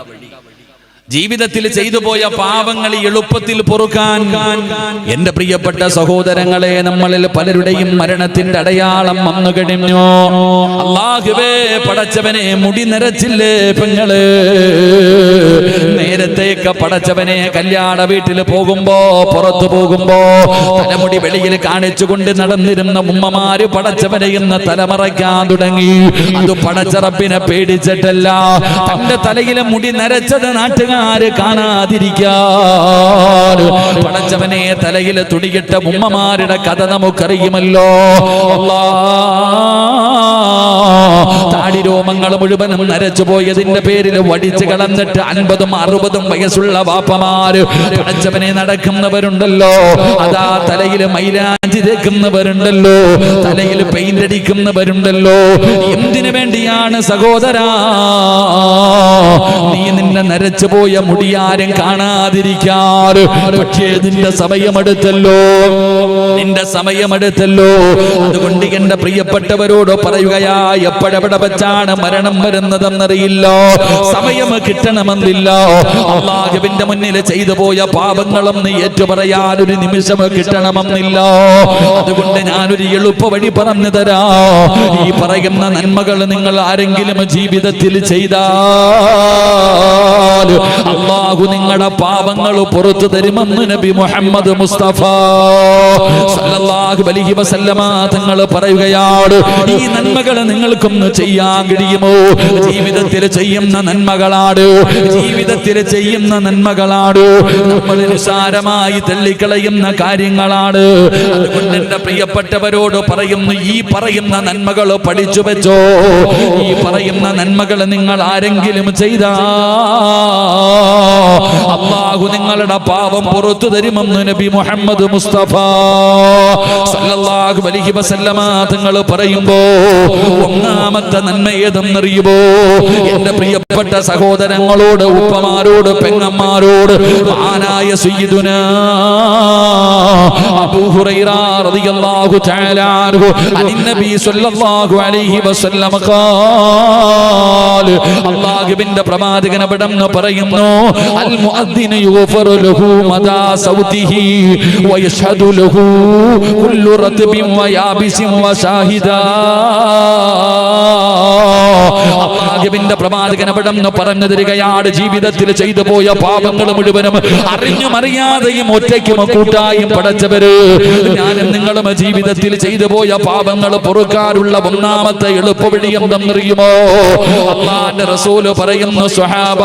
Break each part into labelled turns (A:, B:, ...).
A: কাবাডি। ജീവിതത്തിൽ ചെയ്തു പോയ പാപങ്ങൾ എളുപ്പത്തിൽ പൊറുക്കാൻ എന്റെ പ്രിയപ്പെട്ട സഹോദരങ്ങളെ നമ്മളിൽ പലരുടെയും മരണത്തിന്റെ അടയാളം വന്നു കഴിഞ്ഞു. അള്ളാഹുവേ പടച്ചവനെ മുടി നിറച്ചില്ലേ പെങ്ങൾ? നേരത്തേക്ക് പടച്ചവനെ കല്യാണ വീട്ടിൽ പോകുമ്പോ പുറത്തു പോകുമ്പോ തലമുടി വെളിയിൽ കാണിച്ചുകൊണ്ട് നടന്നിരുന്ന ഉമ്മമാര് പടച്ചവനെ ഇന്ന് തലമറയ്ക്കാൻ തുടങ്ങി. അത് പടച്ചറപ്പിനെ പേടിച്ചിട്ടല്ല. തന്റെ തലയിലെ മുടി നരച്ചത് നാട്ടുകാര് കാണാതിരിക്കാൻ പടച്ചവനെ തലയിലെ തുണിയിട്ട ഉമ്മമാരുടെ കഥ നമുക്കറിയുമല്ലോ. അല്ലാ. താടി രോമങ്ങൾ മുഴുവനും നരച്ചു പോയതിന്റെ പേരിൽ വടിച്ചു കളഞ്ഞിട്ട് അൻപതും അറുപതും വയസ്സുള്ള വാപ്പമാര് പടച്ചവനെ നടക്കുന്നവരുണ്ടല്ലോ. അതാ തലയിൽ മൈലാഞ്ചി തേക്കുന്നവരുണ്ടല്ലോ. തലയിൽ പെയിന്റ് അടിക്കുന്നവരുണ്ടല്ലോ. എന്തിനു വേണ്ടിയാണ് സഹോദരാ? നീ നിന്നെ നരച്ചു പോയ മുടിയാരും കാണാതിരിക്കാറ് പക്ഷേ നിന്റെ സമയമെടുത്തല്ലോ. നിന്റെ സമയമെടുത്തല്ലോ. അതുകൊണ്ട് എന്റെ പ്രിയപ്പെട്ടവരോട് പറയുകയാ എപ്പോഴെവിടെ വെച്ചാണ് മരണം വരുന്നതെന്നറിയില്ല. സമയം കിട്ടണമെന്നില്ല. അള്ളാഹുവിന്റെ മുന്നിൽ ചെയ്തു പോയ പാപങ്ങളും നീ ഏറ്റുപറയാൻ ഒരു നിമിഷം കിട്ടണമെന്നില്ല. അതുകൊണ്ട് ഞാനൊരു എളുപ്പ വഴി പറഞ്ഞു തരാ. ഈ പറയുന്ന നന്മകൾ നിങ്ങൾ ആരെങ്കിലും ജീവിതത്തിൽ ചെയ്താൽ അള്ളാഹു നിങ്ങളുടെ പാപങ്ങൾ പുറത്തു തരുമെന്ന് നബി മുഹമ്മദ് മുസ്തഫ സല്ലല്ലാഹു അലൈഹി വസല്ലമ തങ്ങൾ പറയുകയാണ്. ഈ നന്മകൾ നിങ്ങൾക്കൊന്ന് ചെയ്യാൻ കഴിയുമോ ജീവിതത്തിൽ ചെയ്യുന്ന നന്മകളാണ് ജീവിതത്തിൽ ചെയ്യുന്ന നന്മകളാണ് നമ്മൾ നിസാരമായി തള്ളിക്കളയുന്ന കാര്യങ്ങളാണ്. അതുകൊണ്ട് എന്റെ പ്രിയപ്പെട്ടവരോട് പറയുന്നു ഈ പറയുന്ന നന്മകൾ പഠിച്ചു വെച്ചോ. ഈ പറയുന്ന നന്മകൾ നിങ്ങൾ ആരെങ്കിലും ചെയ്താ? അള്ളാഹു നിങ്ങളുടെ പാപം പുറത്തു തരുമെന്ന് നബി മുഹമ്മദ് മുസ്തഫ സല്ലല്ലാഹു അലൈഹി വസല്ലമ തങ്ങൾ പറയുമ്പോ ഒന്നാമത്തെ നന്മ ഏതെന്നറിയുമോ എന്റെ പ്രിയപ്പെട്ട സഹോദരങ്ങളോട് ഉപ്പമാരോട് പെങ്ങന്മാരോട് മഹാനായ സയ്യിദുന അബൂ ഹുറൈറ റളിയല്ലാഹു തആല അൻഹു അനിൻ സ്വല്ലല്ലാഹു അലൈഹി വസല്ലം ഖാൽ അല്ലാഹുവിന്റെ പ്രവാചകൻ അവിടെന്ന് പറയുന്നു അൽ മുഅദ്ദിനു യുഗ്ഫറു ലഹു മദാ സൗതിഹി വയഷ്ഹദു ലഹു കുല്ലു റത്ബിൻ വയാബിസിൻ വശാഹിദാ അള്ളാഹുവിന്റെ പ്രവാചകൻ അവിടെ നിന്ന് പറഞ്ഞു തരികയാണ്. ജീവിതത്തിൽ ചെയ്തു പോയ പാപങ്ങൾ മുഴുവനും അറിഞ്ഞും അറിയാതെയും ഒറ്റയ്ക്കും കൂട്ടായും പടച്ചവര്. ഞാനും നിങ്ങളും ജീവിതത്തിൽ ചെയ്തു പോയ പാപങ്ങൾ പൊറുക്കാനുള്ള ഒന്നാമത്തെ എളുപ്പവഴി എന്തെന്നറിയുമോ? അള്ളാന്റെ റസൂൽ പറയുന്നു സ്വഹാബ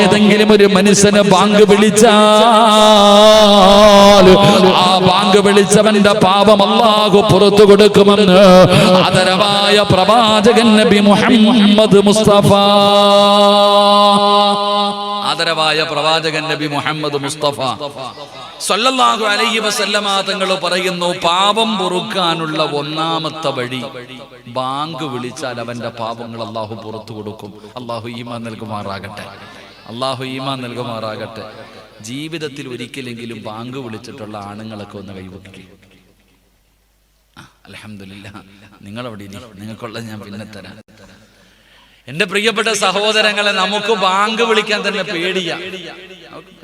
A: ഏതെങ്കിലും ഒരു മനുഷ്യനെ ബാങ്ക് വിളിച്ചാൽ ആ ബാങ്ക് വിളിച്ചവന്റെ പാപം അള്ളാഹു പുറത്തു കൊടുക്കുമെന്ന് ആദരവായ പ്രവാചകൻ നബി മുഹമ്മദ് മുസ്തഫ. ആദരവായ പ്രവാചകൻ നബി മുഹമ്മദ് മുസ്തഫ. സല്ലല്ലാഹു അലൈഹി വസല്ലമ തങ്ങൾ പറയുന്നു പാപം പൊറുക്കാനുള്ള ഒന്നാമത്തെ വഴി ബാങ്ക് വിളിച്ചാൽ അവന്റെ പാപങ്ങൾ അള്ളാഹു പുറത്തു കൊടുക്കും. അള്ളാഹു ഈമാൻ നൽകുമാറാകട്ടെ. അള്ളാഹു ഈമാൻ നൽകുമാറാകട്ടെ. ജീവിതത്തിൽ ഒരിക്കലെങ്കിലും ബാങ്ക് വിളിച്ചിട്ടുള്ള ആണുങ്ങളൊക്കെ ഒന്ന് കൈവക്കി അലഹമില്ല നിങ്ങളവിടെ ഇനി നിങ്ങൾക്കുള്ള ഞാൻ പിന്നെ തരാം. എന്റെ പ്രിയപ്പെട്ട സഹോദരങ്ങളെ നമുക്ക് ബാങ്ക് വിളിക്കാൻ തന്നെ പേടിയാ.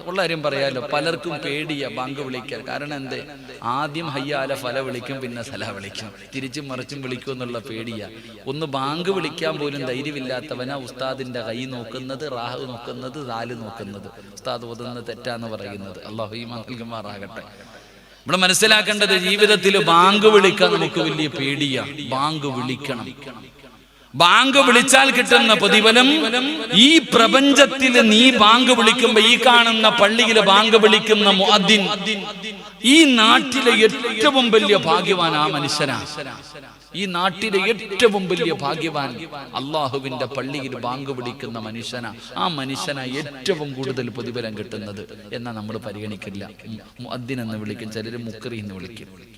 A: ഉള്ള കാര്യം പറയാലോ. പലർക്കും പേടിയ ബാങ്ക് വിളിക്കാൻ. കാരണം എന്തേ? ആദ്യം ഹയ്യാല ഫല വിളിക്കും പിന്നെ സല വിളിക്കും. തിരിച്ചും മറിച്ചും വിളിക്കും എന്നുള്ള പേടിയ. ഒന്ന് ബാങ്ക് വിളിക്കാൻ പോലും ധൈര്യമില്ലാത്തവനാ ഉസ്താദിന്റെ കൈ നോക്കുന്നത് റാഹ് നോക്കുന്നത് താൽ നോക്കുന്നത്. ഉസ്താദ് ഓതുന്നത് തെറ്റാന്ന് പറയുന്നത്. അള്ളാഹു ഈ നൽകുമാറാകട്ടെ. നമ്മൾ മനസ്സിലാക്കേണ്ടത് ജീവിതത്തിൽ ബാങ്ക് വിളിക്കാൻ നമുക്ക് വലിയ പേടിയാണ് ബാങ്ക് വിളിക്കണം. ബാങ്ക് വിളിച്ചാൽ കിട്ടുന്ന പ്രതിഫലം ഈ പ്രപഞ്ചത്തിൽ നീ ബാങ്ക് വിളിക്കുമ്പോ ഈ കാണുന്ന പള്ളിയിൽ ബാങ്ക് വിളിക്കുന്ന മുഅദ്ദിൻ. ഈ നാട്ടിലെ ഏറ്റവും വലിയ ഭാഗ്യവാൻ ആ മനുഷ്യനാ. ഈ നാട്ടിലെ ഏറ്റവും വലിയ ഭാഗ്യവാൻ അള്ളാഹുവിന്റെ പള്ളിയിൽ ബാങ്ക് വിളിക്കുന്ന മനുഷ്യനാ. ആ മനുഷ്യനാ ഏറ്റവും കൂടുതൽ പ്രതിഫലം കിട്ടുന്നത്. എന്നാ നമ്മൾ പരിഗണിക്കില്ല. മുഅദ്ദിൻ എന്ന് വിളിക്കും ചിലര് മുക്കറി എന്ന് വിളിക്കും.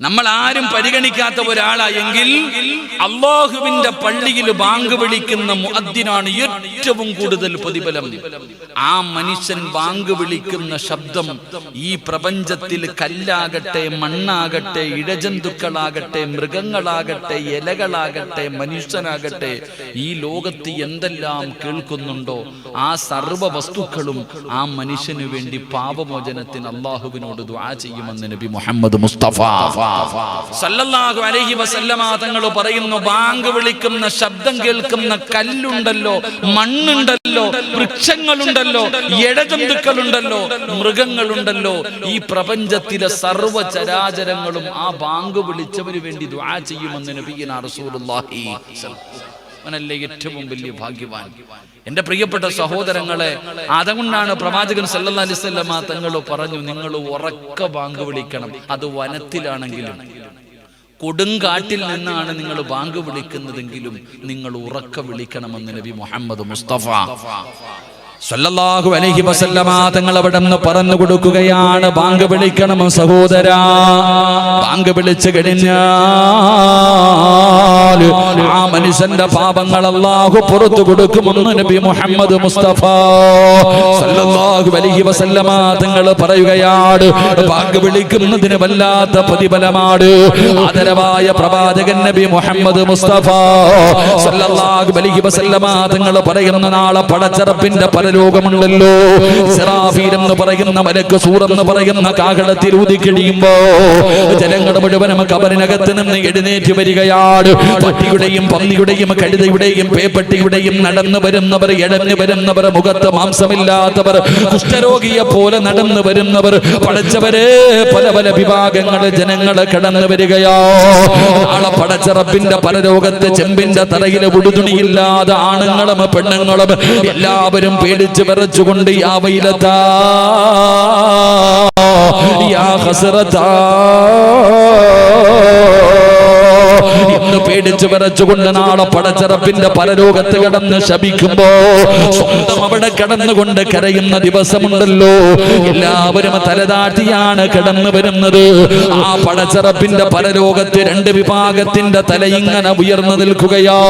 A: നമ്മൾ ആരും പരിഗണിക്കാത്ത ഒരാളായെങ്കിൽ അള്ളാഹുവിന്റെ പള്ളിയിൽ ബാങ്ക് വിളിക്കുന്ന മുഅദ്ദിനാണ് ഏറ്റവും കൂടുതൽ പ്രതിഫലം. ആ മനുഷ്യൻ ബാങ്ക് വിളിക്കുന്ന ശബ്ദം ഈ പ്രപഞ്ചത്തിൽ കല്ലാകട്ടെ മണ്ണാകട്ടെ ഇഴജന്തുക്കളാകട്ടെ മൃഗങ്ങളാകട്ടെ ഇലകളാകട്ടെ മനുഷ്യനാകട്ടെ ഈ ലോകത്ത് എന്തെല്ലാം കേൾക്കുന്നുണ്ടോ ആ സർവ വസ്തുക്കളും ആ മനുഷ്യന് വേണ്ടി പാപമോചനത്തിന് അള്ളാഹുവിനോട് ദുആ ചെയ്യുമെന്ന് നബി മുഹമ്മദ് മുസ്തഫ. സല്ലല്ലാഹു അലൈഹി വസല്ലമ തങ്ങൾ പറയുന്നു ബാങ്ക് വിളിക്കുന്ന ശബ്ദം കേൾക്കുന്ന കല്ലുണ്ടല്ലോ മണ്ണുണ്ടല്ലോ വൃക്ഷങ്ങളുണ്ടല്ലോ ഇഴജന്തുക്കളുണ്ടല്ലോ മൃഗങ്ങളുണ്ടല്ലോ. ഈ പ്രപഞ്ചത്തിലെ സർവ ചരാചരങ്ങളും ആ ബാങ്ക് വിളിച്ചവന് വേണ്ടി ദ്വാ ചെയ്യുമെന്ന് നബീന റസൂലുള്ളാഹി അവനല്ലേ ഏറ്റവും വലിയ ഭാഗ്യവാൻ. എന്റെ പ്രിയപ്പെട്ട സഹോദരങ്ങളെ അതുകൊണ്ടാണ് പ്രവാചകൻ സല്ലല്ലാ അലൈഹി വസല്ലമ തങ്ങൾ പറഞ്ഞു നിങ്ങൾ ഉറക്ക ബാങ്ക് വിളിക്കണം. അത് വനത്തിലാണെങ്കിലും കൊടുങ്കാട്ടിൽ നിന്നാണ് നിങ്ങൾ ബാങ്ക് വിളിക്കുന്നതെങ്കിലും നിങ്ങൾ ഉറക്ക വിളിക്കണമെന്ന് നബി മുഹമ്മദ് മുസ്തഫ സല്ലല്ലാഹു അലൈഹി വസല്ലമ തങ്ങൾ അവിടെ നിന്ന് പറഞ്ഞു കൊടുക്കുകയാണ്. ബാങ്ക് വിളിക്കണം സഹോദരാ. ബാങ്ക് വിളിച്ചു കഴിഞ്ഞാൽ ആ മനുഷ്യന്റെ പാപങ്ങൾ അല്ലാഹു പുറത്തു കൊടുക്കുമെന്ന് നബി മുഹമ്മദ് മുസ്തഫ സല്ലല്ലാഹു അലൈഹി വസല്ലമ തങ്ങൾ പറയുകയാണ്. ബാങ്ക് വിളിക്കുന്നതിന് വല്ലാത്ത പ്രതിഫലമാണ്. ആദരവായ പ്രവാചകൻ നബി മുഹമ്മദ് മുസ്തഫ സല്ലല്ലാഹു അലൈഹി വസല്ലമ തങ്ങൾ പറയുന്ന നാളെ പടച്ചറപ്പിന്റെ പരലോകമുണ്ടല്ലോ സിറാഫീൽ എന്ന് പറയുന്ന മലക്ക് സൂർ എന്ന് പറയുന്ന കാഹളത്തിൽ ഊതിക്കിടിയുമ്പോ ജനങ്ങൾ മുഴുവനും കബറിനകത്ത് നിന്ന് എഴുന്നേറ്റ് വരികയാണ്. പട്ടിയുടെയും പന്നിയുടെയും കഴുതയുടെയും പേപ്പട്ടിയുടെയും നടന്നു വരുന്നവർ ഇടഞ്ഞു വരുന്നവർ മുഖത്ത് മാംസമില്ലാത്തവർ കുഷ്ഠരോഗിയെ പോലെ നടന്നു വരുന്നവർ പടച്ചവരെ പല പല വിഭാഗങ്ങൾ ജനങ്ങളെ കടന്നു വരികയോ. നാളെ പടച്ചറപ്പിന്റെ പരലോകത്ത് ചെമ്പിന്റെ തറയിലെ ഉടുതുണിയില്ലാതെ ആണുങ്ങളും പെണ്ണുങ്ങളും എല്ലാവരും പേടിച്ച് വിറച്ചുകൊണ്ട് യാ വൈലത്താ യാ പേടിച്ച് വിറച്ചുകൊണ്ട് നാളെ പടച്ചറപ്പിന്റെ പരലോകത്ത് കിടന്ന് ശപിക്കുമ്പോ സ്വന്തം അവിടെ കിടന്നുകൊണ്ട് കരയുന്ന ദിവസമുണ്ടല്ലോ. എല്ലാവരും തലതാട്ടിയാണ് കിടന്നു വരുന്നത്. ആ പടച്ചറപ്പിന്റെ പരലോകത്ത് രണ്ട് വിഭാഗത്തിന്റെ തല ഇങ്ങനെ ഉയർന്നു നിൽക്കുകയോ.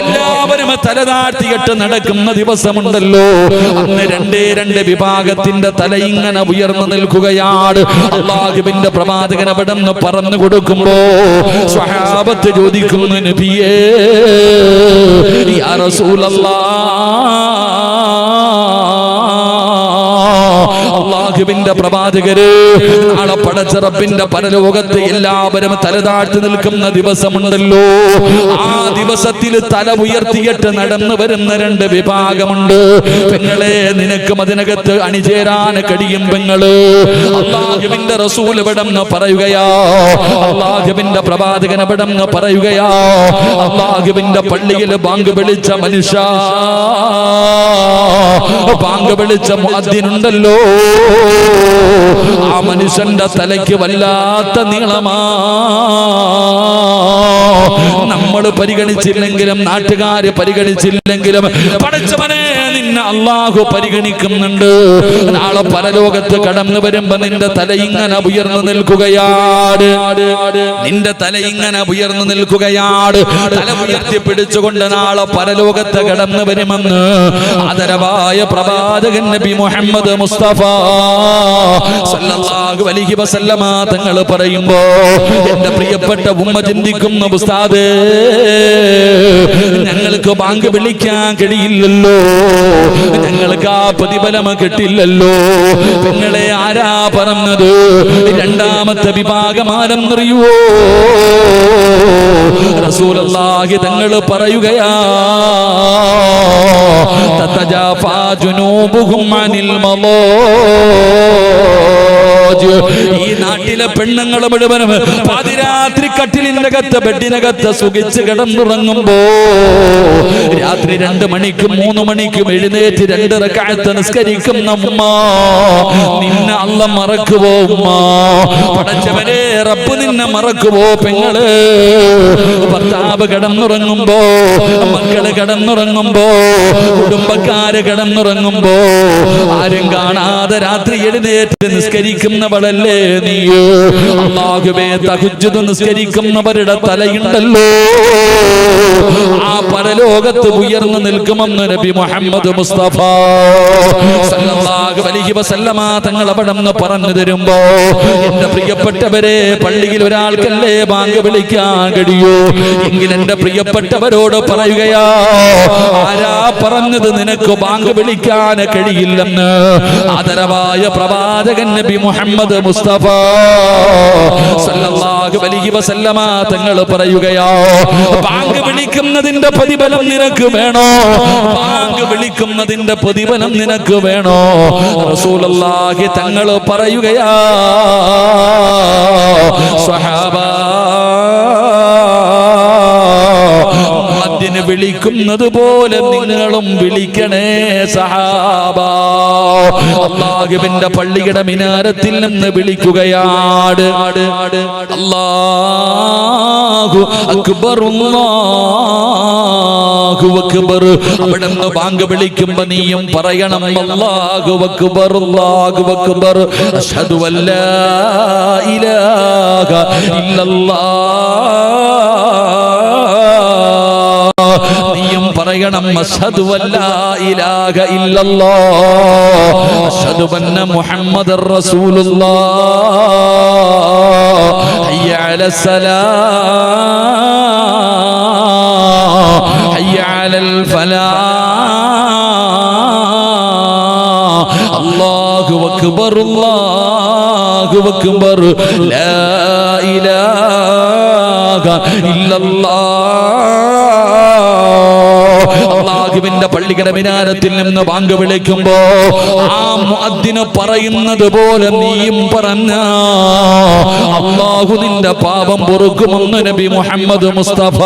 A: എല്ലാവരും തലതാട്ടിയിട്ട് നടക്കുന്ന ദിവസമുണ്ടല്ലോ. അന്ന് രണ്ടേ രണ്ട് വിഭാഗത്തിന്റെ തല ഇങ്ങനെ ഉയർന്നു നിൽക്കുകയാണ്. അള്ളാഹുബിന്റെ പ്രവാചകൻ അവിടെ നിന്ന് പറഞ്ഞു കൊടുക്കുമ്പോ സ്വഹാബത്ത് ചോദിക്കുന്നു നബിയേ. യാ റസൂലല്ലാ. അള്ളാഹുവിന്റെ പ്രവാചകര് നാളെ പടച്ചിറപ്പിന്റെ പരലോകത്ത് എല്ലാവരും തലതാഴ്ത്തി നിൽക്കുന്ന ദിവസമുണ്ടല്ലോ. ആ ദിവസത്തിൽ തല ഉയർത്തിയിട്ട് നടന്നു വരുന്ന രണ്ട് വിഭാഗമുണ്ട്. പെങ്ങളെ നിനക്കും അതിനകത്ത് അണിചേരാൻ കഴിയും പെങ്ങൾ. അള്ളാഹുവിന്റെ റസൂൽ ഇവിടെന്ന് പറയുകയാ. അള്ളാഹുവിന്റെ പ്രവാചകൻ ഇവിടെന്ന് പറയുകയാ. അള്ളാഹുവിന്റെ പള്ളിയിൽ ബാങ്ക് വിളിച്ച മനുഷ്യ. ബാങ്ക് വിളിച്ച മുഅദ്ദിനുണ്ടല്ലോ ആ മനുഷ്യന്റെ തലയ്ക്ക് വല്ലാത്ത നീളമാ. നമ്മൾ പരിഗണിച്ചില്ലെങ്കിലും നാട്ടുകാര് പരിഗണിച്ചില്ലെങ്കിലും പഠിച്ചവനെ നിന്നെ അള്ളാഹു പരിഗണിക്കുന്നുണ്ട്. നാളെ പരലോകത്ത് കടന്നു വരുമ്പോ നിന്റെ തല ഇങ്ങനെ ഉയർന്നു നിൽക്കുകയാട് നിന്റെ തല ഇങ്ങനെ ഉയർന്നു നിൽക്കുകയാട് തല ഉയർത്തി പിടിച്ചുകൊണ്ട് നാളെ പരലോകത്ത് കടന്നു വരുമെന്ന് ആദരവായ പ്രവാചകൻ നബി മുഹമ്മദ് മുസ്തഫ സല്ലല്ലാഹു അലൈഹി വസല്ലമ തങ്ങൾ പറയുമ്പോ എന്റെ പ്രിയപ്പെട്ട ഉമ്മ ചിന്തിക്കുന്ന ഉസ്താദേ ഞങ്ങൾക്ക് ബാങ്ക് വിളിക്കാൻ കഴിയില്ലല്ലോ. ഞങ്ങൾക്ക് ആ പ്രതിഫലം കിട്ടില്ലല്ലോ. നിങ്ങളെ ആരാ പറഞ്ഞത്? രണ്ടാമത്തെ വിഭാഗമാരെന്നറിയുവോ റസൂലല്ലാഹി തങ്ങൾ പറയുകയാ തതജാഫാ ജുനൂബുഹും ഈ നാട്ടിലെ പെണ്ണുങ്ങൾ മുഴുവനും പാതിരാത്രി കട്ടിലിന്റെ അകത്ത് ബെഡിനകത്ത് സുഖിച്ച് കിടന്നുറങ്ങുമ്പോ രാത്രി രണ്ട് മണിക്കും മൂന്ന് മണിക്കും എഴുന്നേറ്റ് രണ്ടര കാലത്ത് നിസ്കരിക്കുന്ന ഉമ്മ. നിന്നെ അല്ല മറക്കുവോ ഉമ്മ? പടച്ചവനെ റബ്ബ് നിന്നെ മറക്കുമോ പെങ്ങൾ? ഭർത്താവ് കിടന്നുറങ്ങുമ്പോ മക്കൾ കിടന്നുറങ്ങുമ്പോ കുടുംബക്കാര് കിടന്നുറങ്ങുമ്പോ ആരും കാണാതെ രാത്രി എഴുന്നേറ്റ് നിസ്കരിക്കുന്നവളല്ലേ നീയോ അള്ളാഹുബേ തകുജത് നിസ്കരിക്കുന്നവരുടെ തലയുണ്ടല്ലോ. ആ പരലോകത്ത് ഉയർന്നു നിൽക്കുമെന്ന് നബി മുഹമ്മദ് മുസ്തഫ തങ്ങൾ അവിടെ പറഞ്ഞു തരുമ്പോ എന്റെ പ്രിയപ്പെട്ടവരെ പള്ളിയിൽ ഒരാൾക്കല്ലേ ബാങ്ക് വിളിക്കാൻ കഴിയൂ? എങ്കിൽ എന്റെ പ്രിയപ്പെട്ടവരോട് പറയുകയാ ആരാ പറഞ്ഞത് നിനക്ക് ബാങ്ക് വിളിക്കാൻ കഴിയില്ലെന്ന്? ആദരവായ പ്രവാചകൻ നബി മുഹമ്മദ് മുസ്തഫ സല്ലല്ലാഹു അലൈഹി വസല്ലമ തങ്ങൾ പറയുകയാ ബാങ്ക് വിളിക്കുന്നതിന്റെ പ്രതിഫലം നിനക്ക് വേണോ? ബാങ്ക് വിളിക്കുന്നതിന്റെ പ്രതിഫലം നിനക്ക് വേണോ? റസൂലുള്ളാഹി തങ്ങൾ പറയുകയാ അതിന് വിളിക്കുന്നത് പോലെ നിങ്ങളും വിളിക്കണേ സഹാബ. പള്ളിയുടെ മിനാരത്തിൽ നിന്ന് വിളിക്കുകയാട് അല്ലാഹു അക്ബർ അല്ലാഹു അക്ബർ. അവിടെ നിന്ന് ബാങ്ക് നീയും പറയണം അല്ലാഹു അക്ബർ അല്ലാഹു അക്ബർ. അഷ്ഹദു അല്ലാ ഇലാഹ ഇല്ലല്ലാഹ് നീയും പറയണം അഷ്ഹദു അല്ലാ ഇലാഹ ഇല്ലല്ലാഹ് അഷ്ഹദു അന്ന മുഹമ്മദർ റസൂലുള്ളാഹ് ഹയ്യ അലസ്സലാം ഹയ്യ الفلاح الله അല്ലാഹു الله أكبر لا ലാ ഇലാഹ الله അള്ളാഹുവിന്റെ പള്ളിയുടെ മിനാരത്തിൽ നിന്ന് ബാങ്ക് വിളിക്കുമ്പോ ആ മുഅദ്ദിന് പറയുന്നത് പോലെ നീയും പറഞ്ഞ അള്ളാഹു നിന്റെ പാപം പൊറുക്കുമെന്ന് നബി മുഹമ്മദ് മുസ്തഫ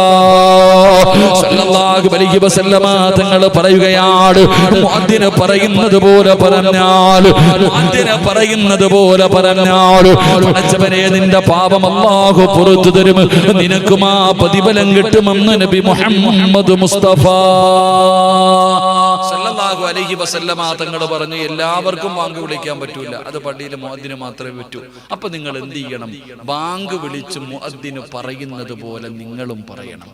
A: സല്ലല്ലാഹു അലൈഹി വസല്ലമ തങ്ങൾ പറയുകയാണ്. മുഅദ്ദിന് പറയുന്നത് പോലെ പറഞ്ഞാൽ മുഅദ്ദിന് പറയുന്നത് പോലെ പറഞ്ഞാൽ പടച്ചവനെ നിന്റെ പാപം അള്ളാഹു പുറത്തു തരും. നിനക്കും ആ പ്രതിഫലം കിട്ടുമെന്ന് നബി മുഹമ്മദ് മുസ്തഫ സല്ലല്ലാഹു അലൈഹി വസല്ലമ തങ്ങൾ പറഞ്ഞു എല്ലാവർക്കും വാങ്ങി വിളിക്കാൻ പറ്റൂല. അത് പള്ളിയിലെ മുഅദ്ദിന് മാത്രമേ പറ്റൂ. അപ്പൊ നിങ്ങൾ എന്ത് ചെയ്യണം? ബാങ്ക് വിളിച്ച് മുഅദ്ദിന് പറയുന്നത് പോലെ നിങ്ങളും പറയണം.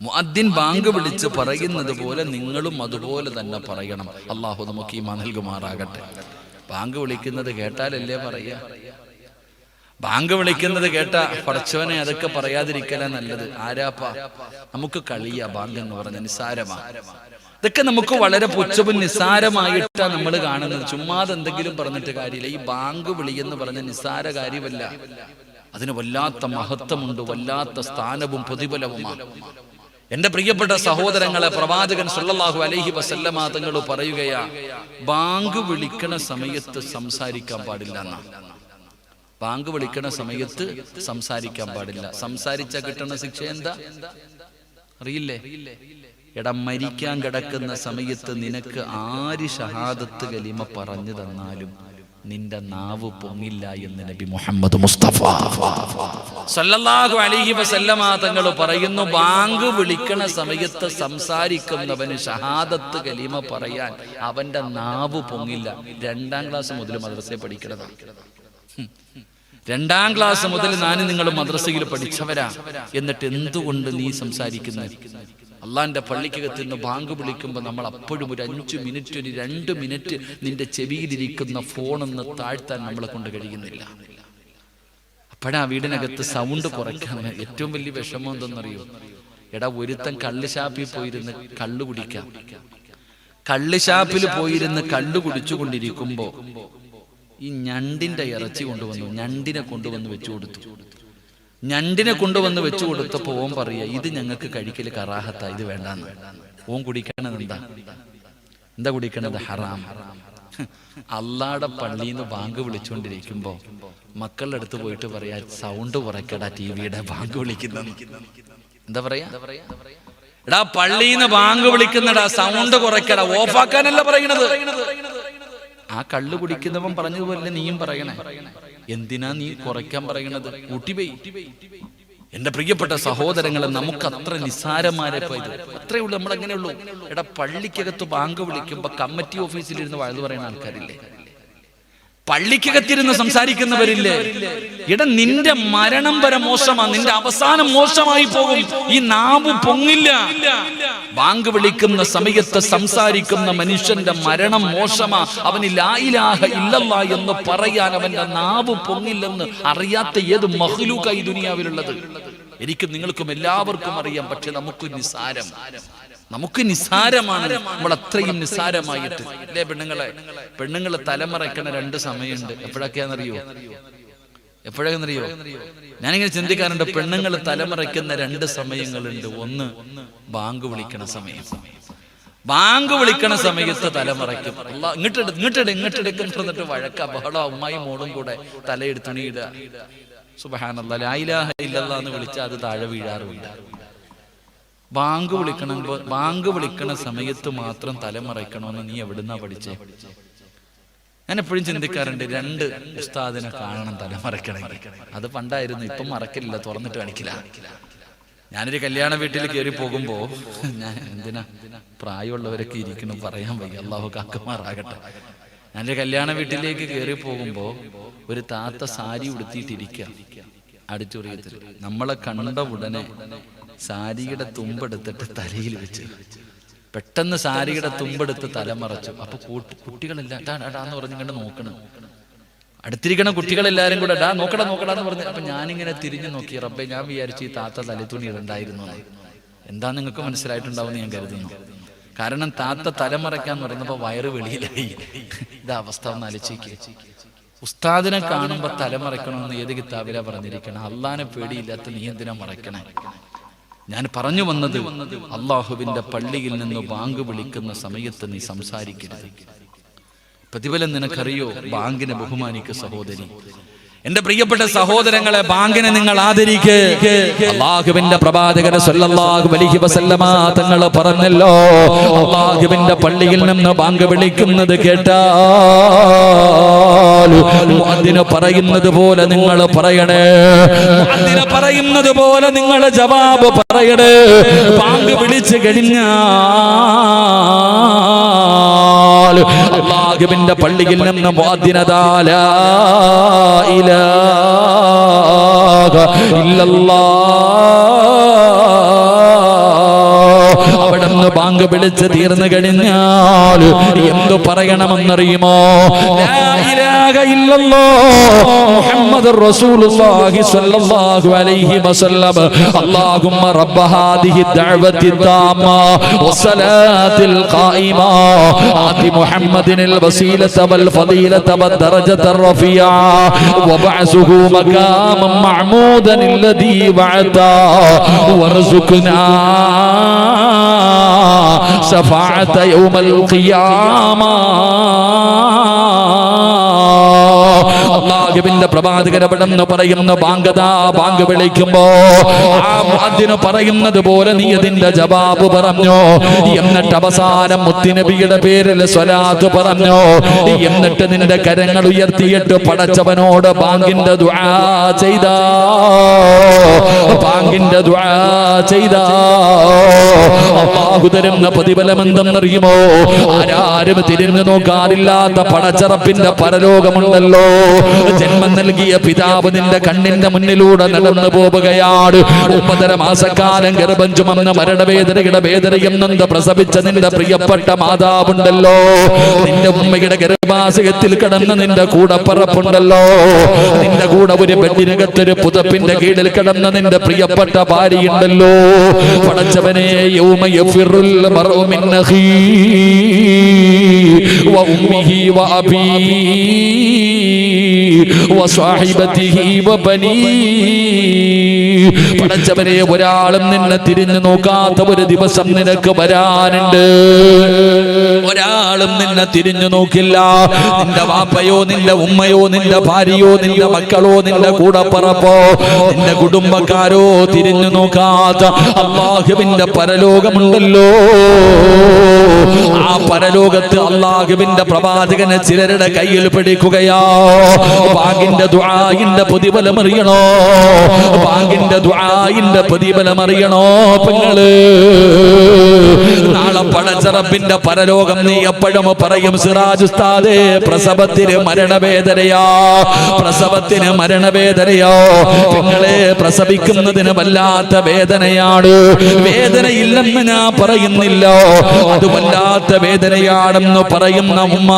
A: മുഅദ്ദിൻ ബാങ്ക് വിളിച്ച് പറയുന്നത് പോലെ നിങ്ങളും അതുപോലെ തന്നെ പറയണം. അള്ളാഹു നമുക്ക് ഈ നൽകുമാറാകട്ടെ. ബാങ്ക് വിളിക്കുന്നത് കേട്ടാലല്ലേ പറയാ ബാങ്ക് വിളിക്കുന്നത് കേട്ട പടച്ചവനെ അതൊക്കെ പറയാതിരിക്കലാ നല്ലത്. ആരാപ്പ? നമുക്ക് കളിയാ ബാങ്ക് എന്ന് പറഞ്ഞ നിസാരമാ ഇതൊക്കെ നമുക്ക് വളരെ പുച്ഛവും നിസ്സാരമായിട്ടാണ് നമ്മൾ കാണുന്നത്. ചുമ്മാതെ എന്തെങ്കിലും പറഞ്ഞിട്ട് കാര്യമില്ല. ഈ ബാങ്ക് വിളി എന്ന് പറഞ്ഞ നിസ്സാര കാര്യമല്ല. അതിന് വല്ലാത്ത മഹത്വമുണ്ട്. വല്ലാത്ത സ്ഥാനവും പ്രതിഫലവുമാണ്. എന്റെ പ്രിയപ്പെട്ട സഹോദരങ്ങളെ പ്രവാചകൻ സല്ലല്ലാഹു അലൈഹി വസല്ലമ തങ്ങൾ പറയുകയാ ബാങ്ക് വിളിക്കണ സമയത്ത് സംസാരിക്കാൻ പാടില്ല ബാങ്ക് വിളിക്കണ സമയത്ത് സംസാരിക്കാൻ പാടില്ല. സംസാരിച്ച കിട്ടുന്ന ശിക്ഷ എന്താ? അറിയില്ലേ? എടാ മരിക്കാൻ കിടക്കുന്ന സമയത്ത് നിനക്ക് ആര് ഷഹാദത്ത് കലിമ പറഞ്ഞു തന്നാലും നിന്റെ നാവ് പൊങ്ങില്ല എന്ന് നബി മുഹമ്മദ് മുസ്തഫ. സല്ലല്ലാഹു അലൈഹി വസല്ലമ തങ്ങൾ പറയുന്നു ബാങ്ക് വിളിക്കണ സമയത്ത് സംസാരിക്കുന്നവന് ഷഹാദത്ത് കലിമ പറയാൻ അവന്റെ നാവ് പൊങ്ങില്ല. രണ്ടാം ക്ലാസ് മുതൽ മദ്രസയെ പഠിക്കണതാണ് രണ്ടാം ക്ലാസ് മുതൽ ഞാൻ നിങ്ങൾ മദ്രസയിൽ പഠിച്ചവരാ. എന്നിട്ട് എന്തുകൊണ്ട് നീ സംസാരിക്കുന്നത് അള്ളാന്റെ പള്ളിക്കകത്ത് നിന്ന് ബാങ്ക് വിളിക്കുമ്പോൾ നമ്മൾ അപ്പോഴും ഒരു അഞ്ചു മിനിറ്റ് ഒരു രണ്ട് മിനിറ്റ് നിന്റെ ചെവിയിലിരിക്കുന്ന ഫോണൊന്ന് താഴ്ത്താൻ നമ്മളെ കൊണ്ട് കഴിയുന്നില്ല. അപ്പോഴാ വീടിനകത്ത് സൗണ്ട് കുറയ്ക്കാൻ ഏറ്റവും വലിയ വിഷമം എന്തെന്നറിയോ? എടാ ഒരുത്തൻ കള്ള് ഷാപ്പിൽ പോയിരുന്ന് കള്ളു കുടിക്കാം. കള്ള് ഷാപ്പിൽ പോയിരുന്ന് കള്ളു കുടിച്ചുകൊണ്ടിരിക്കുമ്പോ ഈ ഞണ്ടിന്റെ ഇറച്ചി കൊണ്ടുവന്നു ഞണ്ടിനെ കൊണ്ടുവന്ന് വെച്ചു കൊടുത്തു. ഞണ്ടിനെ കൊണ്ടുവന്ന് വെച്ചു കൊടുത്തപ്പോ ഓം പറയാ ഇത് ഞങ്ങൾക്ക് കഴിക്കൽ കറാഹത്ത ഇത് വേണ്ടാന്ന്. ഓം കുടിക്കണത് എന്താ? എന്താ? കുടിക്കണത്? ഹറാം. അള്ളാടെ പള്ളിയിൽ നിന്ന് ബാങ്ക് വിളിച്ചോണ്ടിരിക്കുമ്പോ മക്കളുടെ അടുത്ത് പോയിട്ട് പറയാ സൗണ്ട് കുറയ്ക്കടാ ടി വിയുടെ ബാങ്ക് വിളിക്കുന്ന എന്താ പറയാ? എടാ പള്ളിയിൽ നിന്ന് ബാങ്ക് വിളിക്കുന്നടാ സൗണ്ട് കുറയ്ക്കടാ ഓഫാക്കാനല്ല പറയണത് ആ കള്ളു കുടിക്കുന്നവൻ പറഞ്ഞതുപോലെ നീയും പറയണേ. എന്തിനാ നീ കുറയ്ക്കാൻ പറയണത് കൂട്ടിവേ എന്റെ പ്രിയപ്പെട്ട സഹോദരങ്ങളെ നമുക്ക് അത്ര നിസ്സാരമാരെ പോയത്. അത്രേ ഉള്ളൂ നമ്മൾ എങ്ങനെയുള്ളൂ എടാ പള്ളിക്കകത്ത് ബാങ്ക് വിളിക്കുമ്പോ കമ്മിറ്റി ഓഫീസിൽ ഇരുന്ന് വഴുതു പറയുന്ന ആൾക്കാരില്ലേ? പള്ളിക്കകത്തിരുന്ന് സംസാരിക്കുന്നവരില്ലേ? ഇട നിന്റെ മരണം വരെ മോശമാ. നിന്റെ അവസാനം മോശമായി പോകും. ഈ നാവ് പൊങ്ങില്ല. ബാങ്ക് വിളിക്കുന്ന സമയത്ത് സംസാരിക്കുന്ന മനുഷ്യന്റെ മരണം മോശമാ. അവന് ലായിലാഹ ഇല്ലല്ല എന്ന് പറയാൻ അവന്റെ നാവ് പൊങ്ങില്ലെന്ന് അറിയാത്ത ഏത് മഹ്ലൂക്കായി ദുനിയാവിലുള്ളത്? എനിക്ക് നിങ്ങൾക്കും എല്ലാവർക്കും അറിയാം പക്ഷെ നമുക്ക് നിസാരം നമുക്ക് നിസാരമാണ് നമ്മൾ അത്രയും നിസാരമായിട്ട് അല്ലേ പെണ്ണുങ്ങളെ? പെണ്ണുങ്ങളെ തലമറയ്ക്കണ രണ്ട് സമയമുണ്ട്. എപ്പോഴൊക്കെയാണെന്നറിയോ? എപ്പോഴൊക്കെന്നറിയോ ഞാനിങ്ങനെ ചിന്തിക്കാറുണ്ട് പെണ്ണുങ്ങൾ തലമറയ്ക്കുന്ന രണ്ട് സമയങ്ങളുണ്ട്. ഒന്ന് ബാങ്ക് വിളിക്കണ സമയം. ബാങ്ക് വിളിക്കണ സമയത്ത് തലമറയ്ക്കും. ഇങ്ങോട്ടെടു ഇങ്ങോട്ടെടു ഇങ്ങോട്ടെടുക്കും എന്നിട്ട് വഴക്ക ബഹളം അമ്മായി മോളും കൂടെ തലയെടുത്തുണിയിടുക സുബഹാനല്ല ലായിലാഹ ഇല്ലല്ല എന്ന് വിളിച്ചാൽ അത് താഴെ വീഴാറുമില്ല ബാങ്ക് വിളിക്കണം ബാങ്ക് വിളിക്കണ സമയത്ത് മാത്രം തലമറയ്ക്കണമെന്ന് നീ എവിടുന്നാ പഠിച്ചേ? ഞാൻ എപ്പോഴും ചിന്തിക്കാറുണ്ട് രണ്ട് ഉസ്താദിനെ കാണണം തല തലമറയ്ക്കണമെങ്കിൽ അത് പണ്ടായിരുന്നു ഇപ്പം മറക്കില്ല തുറന്നിട്ട് കാണിക്കില്ല ഞാനൊരു കല്യാണ വീട്ടിൽ കയറി പോകുമ്പോ ഞാൻ എന്തിനാ പ്രായമുള്ളവരൊക്കെ ഇരിക്കണം പറയാൻ വയ്യ. അള്ളാഹു കാക്കമാറാകട്ടെ. ഞാനൊരു കല്യാണ വീട്ടിലേക്ക് കയറി പോകുമ്പോ ഒരു താത്ത സാരി ഉടുത്തിയിട്ടിരിക്കുക. അടിച്ചുറിയത്തിൽ നമ്മളെ കണ്ട ഉടനെ സാരിയുടെ തുമ്പെടുത്തിട്ട് തലയിൽ വെച്ച് പെട്ടെന്ന് സാരിയുടെ തുമ്പെടുത്ത് തലമറച്ചു. അപ്പൊ കൂട്ടി കുട്ടികളെല്ലാം എന്ന് പറഞ്ഞിങ്ങനെ നോക്കണം. അടുത്തിരിക്കണം കുട്ടികളെല്ലാരും കൂടെ ഡാ നോക്കടാ നോക്കടാ എന്ന് പറഞ്ഞു അപ്പൊ ഞാനിങ്ങനെ തിരിഞ്ഞു നോക്കി. റബ്ബെ ഞാൻ വിചാരിച്ചു ഈ താത്ത തലത്തുണി ഇടണ്ടായിരുന്നു. എന്താ നിങ്ങൾക്ക് മനസ്സിലായിട്ടുണ്ടാവും ഞാൻ കരുതുന്നു. കാരണം താത്ത തലമറയ്ക്കാന്ന് പറയുന്നപ്പോ വയറ് വെളിയിലായി. ഇതാ അവസ്ഥ ഒന്ന് അലച്ചേക്ക് ഉസ്താദിനെ കാണുമ്പോ തലമറയ്ക്കണമെന്ന് ഏത് കിതാബിലാ പറഞ്ഞിരിക്കണം? അള്ളാനെ പേടിയില്ലാത്ത നീ എന്തിനാ മറയ്ക്കണേ? ഞാൻ പറഞ്ഞു വന്നത് അള്ളാഹുവിന്റെ പള്ളിയിൽ നിന്ന് ബാങ്ക് വിളിക്കുന്ന സമയത്ത് നീ സംസാരിക്കരുത്. പ്രതിഫലം നിനക്കറിയോ? ബാങ്കിനെ ബഹുമാനിക്ക് സഹോദരി എന്റെ പ്രിയപ്പെട്ട സഹോദരങ്ങളെ ബാങ്കിനെ നിങ്ങൾ ആദരിക്ക്. അള്ളാഹുവിന്റെ സല്ലല്ലാഹു അലൈഹി വസല്ലമ തങ്ങൾ പറഞ്ഞല്ലോ. അള്ളാഹുവിന്റെ പള്ളിയിൽ നിന്ന് ബാങ്ക് വിളിക്കുന്നത് കേട്ടാൽ പറയുന്നത് പോലെ നിങ്ങൾ പറയണേ. അതിന് പറയുന്നത് പോലെ നിങ്ങൾ ജവാബ് പറയണേ. ബാങ്ക് വിളിച്ചു കഴിഞ്ഞാൽ അള്ളാഹുവിന്റെ പള്ളിയിൽ നിന്ന് ഇലാഹ അവിടെ ബാങ്ക് വിളിച്ച് തീർന്നു കഴിഞ്ഞാൽ എന്തു പറയണമെന്നറിയുമോ ലാ ഇലാഹ ഇല്ലല്ലോ മുഹമ്മദ് റസൂലുള്ളാഹി സ്വല്ലല്ലാഹു അലൈഹി വസല്ലം اللهم رب هذه الدعوة التامة والصلاة القائمة آت محمد الوسيلة والفضيلة والدرجة الرفيعة وبعثه مقاما معمودا الذي وعدا وارزقنا شفاعة يوم القيامة. അള്ളാഹുവിന്റെ പ്രവാചകൻ എവിടെന്ന് പറയുന്ന ബാങ്കതാ ബാങ്ക് വിളിക്കുമ്പോ ആ മുഅദ്ദിന് പറയുന്നത് പോലെ നീ അതിന്റെ ജവാബ് പറഞ്ഞു. എന്നിട്ട് അവസാനം മുത്തിനബിയുടെ പേരിൽ സ്വലാത്ത് പറഞ്ഞു. എന്നിട്ട് നിന്റെ കരങ്ങൾ ഉയർത്തിയിട്ട് പടച്ചവനോട് ബാങ്കിന്റെ ചെയ്ത. ബാങ്കിന്റെ ചെയ്ത. അള്ളാഹു തരുന്ന പ്രതിഫലം എന്തെന്നറിയുമോ ആരാരും തിരിഞ്ഞു നോക്കാറില്ലാത്ത പടച്ചറപ്പിന്റെ പരലോകമുണ്ടല്ലോ. ജന്മം നൽകിയ പിതാവ് നിന്റെ കണ്ണിന്റെ മുന്നിലൂടെ നടന്നു പോവുകയാണ് ഒമ്പതര മാസക്കാലം ഗർഭം ചുമന്ന മരണവേദനയുടെ വേദനയും നൊന്ത് പ്രസവിച്ച നിന്റെ പ്രിയപ്പെട്ട മാതാവുണ്ടല്ലോ. നിന്റെ ഉമ്മയുടെ ഗർഭാശയത്തിൽ കിടന്ന് നിന്റെ കൂടെ പറപ്പുണ്ടല്ലോ. നിന്റെ കൂടെ ഒരു ബെഡിനകത്തൊരു പുതപ്പിന്റെ കീഴിൽ കിടന്ന് നിന്റെ പ്രിയപ്പെട്ട ഭാര്യയുണ്ടല്ലോ. പടച്ചവനെ യൗമയഫിറുൽ വ ഉമ്മിഹി വ പടച്ചവനെ ഒരാളും നിന്നെ തിരിഞ്ഞു നോക്കാത്ത ഒരു ദിവസം നിനക്ക് വരാനുണ്ട്. ഒരാളും നിന്നെ തിരിഞ്ഞു നോക്കില്ല. നിന്റെ വാപ്പയോ നിന്റെ ഉമ്മയോ നിന്റെ ഭാര്യയോ നിന്റെ മക്കളോ നിന്റെ കൂടപ്പറപ്പോ നിന്റെ കുടുംബക്കാരോ തിരിഞ്ഞു നോക്കാത്ത അള്ളാഹുവിന്റെ പരലോകമുണ്ടല്ലോ. ആ പരലോകത്ത് അള്ളാഹുവിന്റെ പ്രവാചകനെ ചിലരുടെ കയ്യിൽ പിടിക്കുകയാ. ബാങ്കിന്റെ ദുആയിന്റെ പ്രതിഫലം അറിയണോ ബാങ്കിന്റെ ദുആയിന്റെ പ്രതിഫലം അറിയണോ പെങ്ങൾ? നാളെ പടച്ചറപ്പിന്റെ പരലോകം എപ്പോഴും പറയും സിറാജ് ഉസ്താദേ പ്രസവത്തിന് മരണവേദനയാ പ്രസവത്തിന് മരണവേദനയോ. നിങ്ങളെ പ്രസവിക്കുന്നതിന് വല്ലാത്ത വേദനയാണ്. വേദനയില്ലെന്ന് ഞാൻ പറയുന്നില്ല. അത് വല്ലാത്ത വേദനയാണെന്ന് പറയുന്ന ഉമ്മ.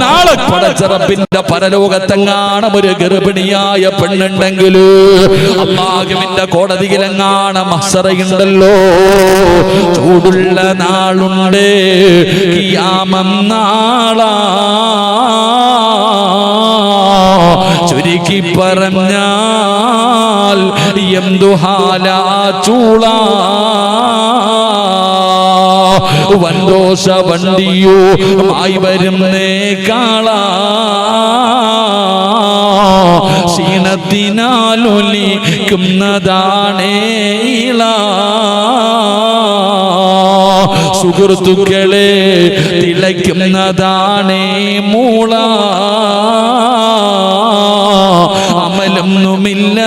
A: നാളെ പടച്ചറപ്പിന്റെ പരലോകത്തെങ്ങാണം ഒരു ഗർഭിണിയായ പെണ്ണുണ്ടെങ്കിൽ അള്ളാഹുവിന്റെ കോടതിയിലെങ്ങാണം മസറയുണ്ടല്ലോ ചൂടുള്ള നാളുണ്ട്. കിയാമം നാളാ. ചുരുക്കി പറഞ്ഞാൽ എന്തുഹാല ചൂള. വൻദോഷ വണ്ടിയോ മായി വരുന്നേ കാള ക്ഷീണത്തിനാലൊലിക്കുന്നതാണേ ഇള സുഹൃത്തുക്കളെ തിളയ്ക്കുന്നതാണേ മൂള. അമലൊന്നുമില്ല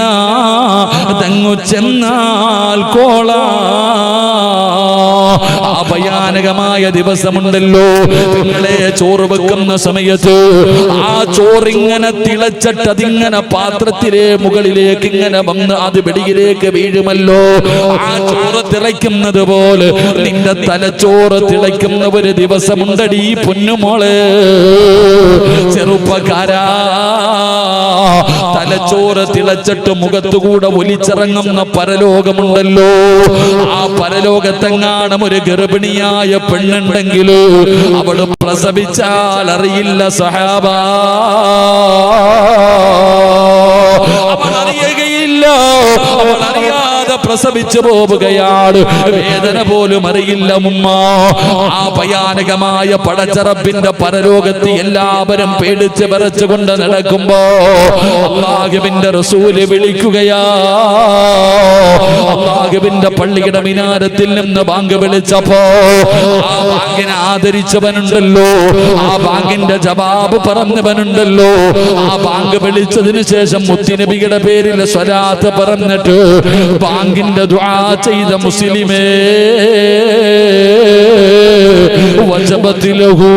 A: തങ്ങു ചെന്നാൽ കോള. ഭയാനകമായ ദിവസമുണ്ടല്ലോ. നിങ്ങളെ ചോറ് വെക്കുന്ന സമയത്ത് ആ ചോറിങ്ങനെ തിളച്ചിട്ട് അതിങ്ങനെ പാത്രത്തിലെ മുകളിലേക്ക് ഇങ്ങനെ വന്ന് അത് വെടിയിലേക്ക് വീഴുമല്ലോ. ആ ചോറ് തിളയ്ക്കുന്നത് പോലെ നിന്റെ തലച്ചോറ് തിളയ്ക്കുന്ന ഒരു ദിവസമുണ്ടടി പൊന്നുമോൾ. ചെറുപ്പക്കാരാ തലച്ചോറ് തിളച്ചിട്ട് മുഖത്തുകൂടെ ഒലിച്ചിറങ്ങുന്ന പരലോകമുണ്ടല്ലോ. ആ പരലോകത്തെങ്ങാണം ഒരു ഗർഭിണിയായ പെണ്ണുണ്ടെങ്കിലോ അവൾ പ്രസവിച്ചാൽ അറിയില്ല സഹാബ. അവൾ അറിയുകയില്ല. അവൾ അറിയാതെ പ്രസവിച്ചു പോവുകയാണ്. വേദന പോലും അറിയില്ല ഉമ്മ. ആ ഭയാനകമായ പടച്ചറപ്പിന്റെ പരലോകത്ത് എല്ലാവരും പേടിച്ച് വരച്ചുകൊണ്ട് നടക്കുമ്പോ അള്ളാഹുവിന്റെ റസൂൽ വിളിക്കുകയാ. അള്ളാഹുവിന്റെ പള്ളിയുടെ മിനാരത്തിൽ നിന്ന് ബാങ്ക് വിളിച്ചപ്പോ ആ ബാങ്കിനെ ആദരിച്ചവനുണ്ടല്ലോ. ആ ബാങ്കിന്റെ ജവാബ് പറഞ്ഞവനുണ്ടല്ലോ. ആ ബാങ്ക് വിളിച്ചതിന് ശേഷം മുത്തിനബിയുടെ പേരിൽ സ്വലാത്ത് പറഞ്ഞിട്ട് ബാങ്കിന്റെ ദുആ ചെയ്ത മുസ്ലിമേ വജബത്തിലഹു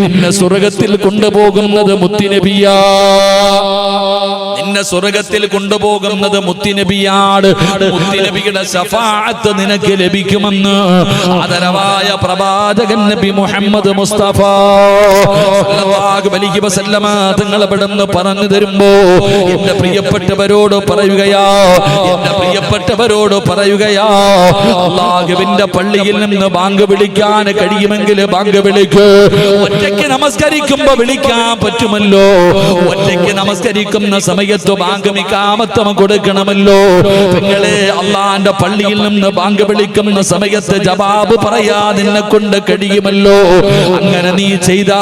A: നിന്നെ സ്വർഗത്തിൽ കൊണ്ടുപോകുന്നത് മുത്തിനബിയാ. നിന്നെ സ്വർഗത്തിൽ കൊണ്ടുപോകുന്നത് മുത്തിനബിയാണ്. മുത്തിനബിയുടെ സഫാത്ത് നിനക്ക് ലഭിക്കുമെന്ന് ആദരവായ പ്രവാചകൻ നബി മുഹമ്മദ് മുസ്തഫ അലൈഹി വസല്ലമ തങ്ങൾ പറഞ്ഞു തരുമ്പോ എന്റെ പ്രിയപ്പെട്ടവരോട് പറയുകയാ എന്റെ പ്രിയപ്പെട്ടവരോട് പറയുകയാ അള്ളാഹുവിന്റെ പള്ളിയിൽ നിന്ന് ബാങ്ക് വിളിക്കാൻ കഴിയുമെങ്കിൽ ബാങ്ക് വിളിക്ക്. ഒറ്റയ്ക്ക് നമസ്കരിക്കുമ്പോ വിളിക്കാൻ പറ്റുമല്ലോ. ഒറ്റയ്ക്ക് നമസ്കരിക്കുന്ന സമയത്ത് ബാങ്ക് മിക്കാമത്തം കൊടുക്കണമല്ലോ. നിങ്ങളെ അള്ളാന്റെ പള്ളിയിൽ നിന്ന് ബാങ്ക് വിളിക്കുന്ന സമയത്ത് ജവാബ് പറയാ നിന്നെ കൊണ്ട് കഴിയുമല്ലോ. അങ്ങനെ നീ ചെയ്താ.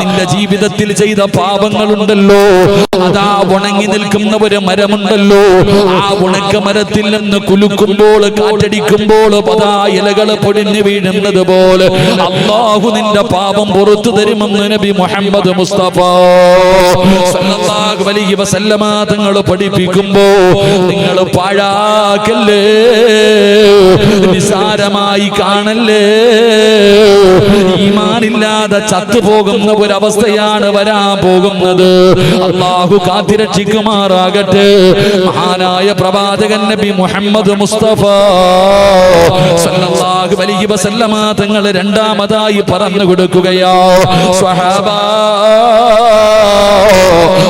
A: നിന്റെ ജീവിതത്തിൽ ചെയ്ത പാപങ്ങളുണ്ടല്ലോ. അതാ ഉണങ്ങി നിൽക്കുന്ന ഒരു മരമുണ്ടല്ലോ. ആ ഉണക്ക മരത്തിൽ നിന്ന് കുലുക്കുമ്പോൾ കാറ്റടിക്കുമ്പോൾ പതാ ഇലകൾ പൊടിഞ്ഞു വീഴുന്നത് പോലെ അള്ളാഹു നിന്റെ പാപം പുറത്തു തരുമെന്ന് നബി മുഹമ്മദ് മുസ്തഫ സല്ലല്ലാഹു അലൈഹി വസല്ലമ തങ്ങൾ പഠിപ്പിക്കുമ്പോ നിങ്ങൾ പാഴാക്കല്ലേ? നിസാരമായി കാണല്ലേ? ഈമാനില്ലാതെ ചത്തുപോകുന്ന ഒരവസ്ഥയാണ് വരാൻ പോകുന്നത്. അള്ളാഹു കാത്തിരക്ഷിക്കുമാറാകട്ടെ. മഹാനായ പ്രവാചകൻ നബി മുഹമ്മദ് മുസ്തഫ സല്ലല്ലാഹു അലൈഹി വസല്ലമ തങ്ങൾ രണ്ടാമതായി പറഞ്ഞു കൊടുക്കുകയാ. സ്വഹാബ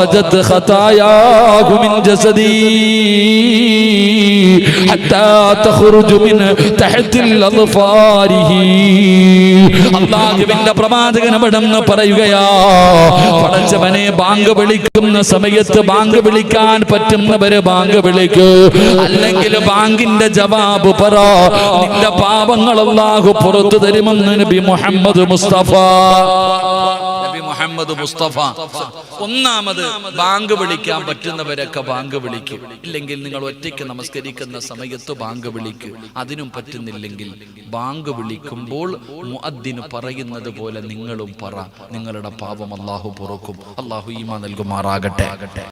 B: خرجت خطاياه من جسدي حتى تخرج من تحت الأظفاره അള്ളാഹുവിന്റെ പ്രവാചകൻ അവിടെന്ന് പറയുകയാ പടച്ചവനെ ബാങ്ക് വിളിക്കുന്ന സമയത്ത് ബാങ്ക് വിളിക്കാൻ പറ്റുന്നവര് ബാങ്ക് വിളിക്കൂ അല്ലെങ്കിൽ ബാങ്കിന്റെ ജവാബ് പറ നിന്റെ പാപങ്ങൾ അള്ളാഹു പുറത്തു തരുമെന്ന് നബി മുഹമ്മദ് മുസ്തഫ
A: നബി മുഹമ്മദ് മുസ്തഫ. ഒന്നാമത് ബാങ്ക് വിളിക്കാൻ പറ്റുന്നവരൊക്കെ ബാങ്ക് വിളിക്കും. ഇല്ലെങ്കിൽ നിങ്ങൾ ഒറ്റയ്ക്ക് നമസ്കരിക്കുന്ന സമയത്ത് ബാങ്ക് വിളിക്കും. അതിനും പറ്റുന്നില്ലെങ്കിൽ ബാങ്ക് വിളിക്കുമ്പോൾ മുഅദ്ദിന് പറയുന്നത് പോലെ നിങ്ങളും പറ. നിങ്ങളുടെ പാപം അള്ളാഹു പുറക്കും. അള്ളാഹു ഈമ നൽകുമാറാകട്ടെ.